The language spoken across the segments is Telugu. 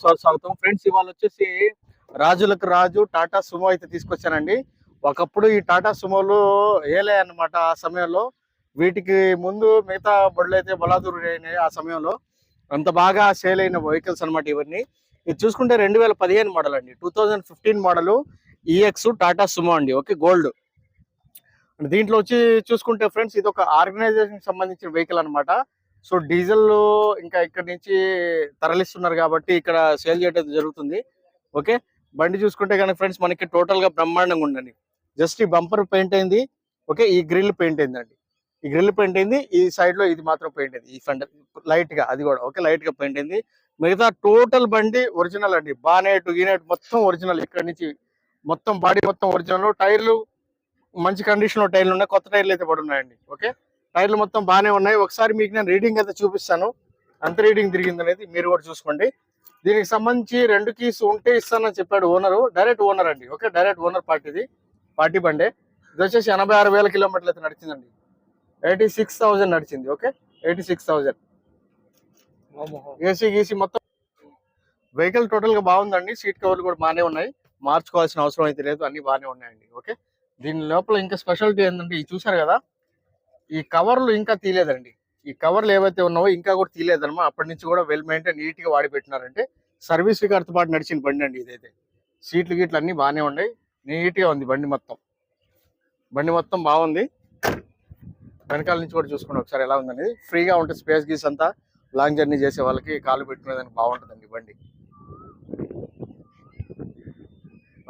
స్వాగతం. ఫ్రెండ్స్ ఇవాళ వచ్చేసి రాజులకు రాజు టాటా సుమో అయితే తీసుకొచ్చానండి ఒకప్పుడు ఈ టాటా సుమోలు ఏలే అన్నమాట ఆ సమయంలో. వీటికి ముందు మిగతా బళ్ళు అయితే బలాదూరు అయినాయి ఆ సమయంలో. అంత బాగా సేల్ అయిన వెహికల్స్ అన్నమాట ఇవన్నీ. ఇది చూసుకుంటే రెండు వేల పదిహేను మోడల్ అండి. Two thousand fifteen model EX Tata Sumo అండి. Okay gold. దీంట్లో వచ్చి చూసుకుంటే ఫ్రెండ్స్ ఇది ఒక ఆర్గనైజేషన్ సంబంధించిన వెహికల్ అన్నమాట. సో డీజిల్ ఇంకా ఇక్కడ నుంచి తరలిస్తున్నారు కాబట్టి ఇక్కడ సేల్ చేయడం జరుగుతుంది. ఓకే? బండి చూసుకుంటే కానీ ఫ్రెండ్స్ మనకి టోటల్గా బ్రహ్మాండంగా ఉండండి జస్ట్ ఈ బంపర్ పెయింట్ అయింది. ఓకే? ఈ గ్రిల్ పెయింట్ అయిందండి. ఈ గ్రిల్ పెయింట్ అయింది. ఈ సైడ్లో ఇది మాత్రం పెయింట్ అయింది. ఈ ఫ్రంట్ లైట్గా అది కూడా. ఓకే? లైట్గా పెయింట్ అయింది. మిగతా టోటల్ బండి ఒరిజినల్ అండి. బానెట్ గీనెట్ మొత్తం ఒరిజినల్ ఇక్కడ నుంచి. మొత్తం బాడీ మొత్తం ఒరిజినల్. టైర్లు మంచి కండిషన్లో టైర్లు ఉన్నాయి. కొత్త టైర్లు అయితే పడున్నాయండి ఓకే? టైర్లు మొత్తం బాగానే ఉన్నాయి. ఒకసారి మీకు నేను రీడింగ్ అయితే చూపిస్తాను. అంత రీడింగ్ తిరిగింది అనేది మీరు కూడా చూసుకోండి. దీనికి సంబంధించి రెండు కీస్ ఉంటే ఇస్తానని చెప్పాడు ఓనరు. డైరెక్ట్ ఓనర్ అండి. ఓకే డైరెక్ట్ ఓనర్ పార్టీది పార్టీ బండే. ఇది వచ్చేసి ఎనభై ఆరు వేల కిలోమీటర్లు అయితే నడిచిందండి. ఎయిటీ సిక్స్ థౌజండ్ నడిచింది. Okay eighty six thousand. AC గీసీ మొత్తం వెహికల్ టోటల్గా బాగుందండి. సీట్ కవర్లు కూడా బాగానే ఉన్నాయి. మార్చుకోవాల్సిన అవసరం అయితే లేదు. అన్ని బాగానే ఉన్నాయండి. ఓకే దీని లోపల ఇంకా స్పెషాలిటీ ఏంటంటే ఇది చూసారు కదా ఈ కవర్లు ఇంకా తీయలేదండి. ఈ కవర్లు ఏవైతే ఉన్నావో ఇంకా కూడా తీయలేదన్నమా? అప్పటి నుంచి కూడా వెల్ మెయింటైన్ నీట్గా వాడి పెట్టినారంటే సర్వీస్ రికార్డ్తో పాటు నడిచిన బండి అండి ఇదైతే. సీట్లు గీట్లు అన్నీ బాగానే ఉన్నాయి. నీట్గా ఉంది బండి మొత్తం. బండి మొత్తం బాగుంది. వెనకాల నుంచి కూడా చూసుకోండి ఒకసారి ఎలా ఉందనేది. ఫ్రీగా ఉంటుంది స్పేస్ గీస్ అంతా లాంగ్ జర్నీ చేసే వాళ్ళకి కాలు పెట్టుకునేదానికి బాగుంటుందండి బండి.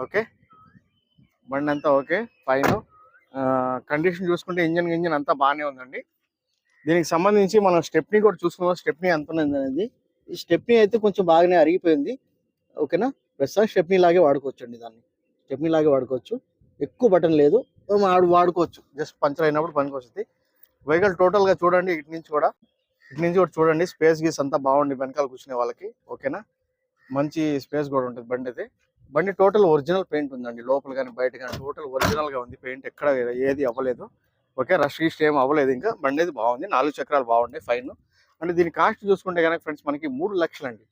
ఓకే? బండి అంతా ఓకే? ఫైన్? కండిషన్ చూసుకుంటే ఇంజన్ ఇంజన్ అంతా బాగానే ఉందండి. దీనికి సంబంధించి మనం స్టెప్ని కూడా చూసుకుందాం. స్టెప్నీ ఎంత ఉంది అనేది. ఈ స్టెప్నీ అయితే కొంచెం బాగానే అరిగిపోయింది. ఓకేనా? ప్రస్తుతం స్టెప్నీ లాగే వాడుకోవచ్చు అండి దాన్ని. స్టెప్నీ లాగే వాడుకోవచ్చు. ఎక్కువ బటన్ లేదు. ఆడు వాడుకోవచ్చు. జస్ట్ పంచర్ అయినప్పుడు పనికి వస్తుంది వెహికల్ టోటల్గా చూడండి ఇటు నుంచి కూడా. ఇటు నుంచి కూడా చూడండి. స్పేస్ గీస్ అంతా బాగుంది వెనకాల కూర్చునే వాళ్ళకి. ఓకేనా? మంచి స్పేస్ కూడా ఉంటుంది బండి అయితే బండి టోటల్ ఒరిజినల్ పెయింట్ ఉందండి. లోపల కానీ బయట కానీ టోటల్ ఒరిజినల్గా ఉంది. పెయింట్ ఎక్కడ ఏది అవ్వలేదు. ఓకే రష్ గీస్ట్ ఏం అవ్వలేదు. ఇంకా బండి అయితే బాగుంది. నాలుగు చక్రాలు బాగున్నాయి ఫైన్. అంటే దీని కాస్ట్ చూసుకుంటే కనుక ఫ్రెండ్స్ మనకి మూడు లక్షలు అండి.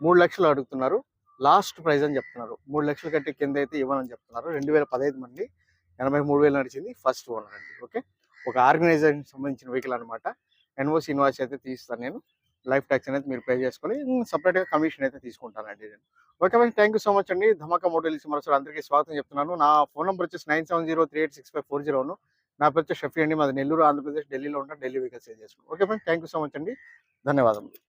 మూడు లక్షలు అడుగుతున్నారు. లాస్ట్ ప్రైస్ అని చెప్తున్నారు. మూడు లక్షల కంటే కింద అయితే ఇవ్వనని చెప్తున్నారు. రెండు వేల పదహైదు మంది ఎనభై మూడు వేలు నడిచింది ఫస్ట్ ఓనర్ అండి. ఓకే? ఒక ఆర్గనైజేషన్ సంబంధించిన వెహికల్ అనమాట ఎన్ఓసి ఇన్వాయిస్ అయితే తీస్తాను నేను. లైఫ్ ట్యాక్స్ అనేది మీరు పే చేసుకొని సపరేట్గా కమిషన్ అయితే తీసుకుంటానండి నేను. ఓకే మరి థ్యాంక్ యూ సో మచ్ అండి. ధమాకా మోటల్స్ మరోసారి అందరికీ స్వాగతం చెప్తున్నాను. నా ఫోన్ నెంబర్ వచ్చేసి nine seven zero three eight six five four జీరోను నా. పేరు వచ్చి షఫీ అండి. మాది నెల్లూరు ఆంధ్రప్రదేశ్ ఢిల్లీలో ఉంటాను ఢిల్లీ వెహికల్ సేల్ చేసుకున్నాను okay friend thank you so much అండి. ధన్యవాదములు.